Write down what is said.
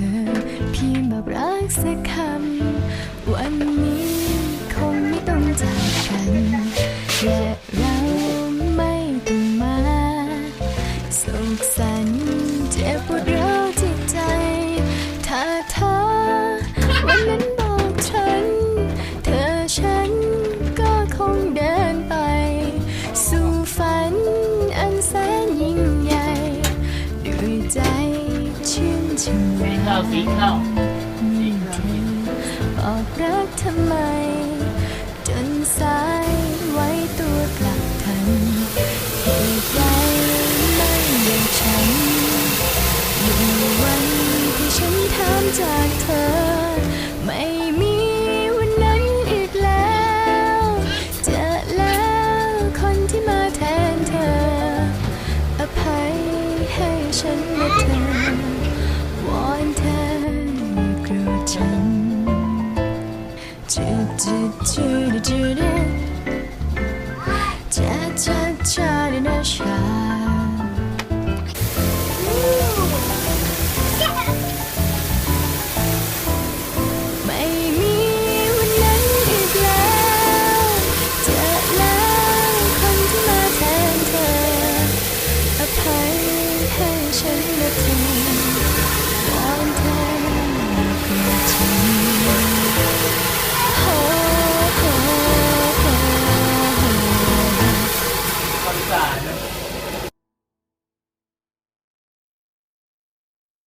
อพียงแบรักสักคำวันนี้คงไม่ต้องจากกัน และเราไม่ต้องมาสุขสันเจ็บปวดร้าวที่ใจ ถ้าเธอวันนั้นบอกฉัน เธอฉันก็คงเดินไป สู่ฝันอันแสนยิ่งใหญ่ด้วยใจชื่น ทำไมบอกรักทำไม จนสายไว้ตัวกลับทันเหตุใดไม่อย่างฉันอยู่วันที่ฉันถามจากเธอ ไม่มีวันนั้นอีกแล้ว เจอแล้วคนที่มาแทนเธอ อภัยให้ฉันนะ julie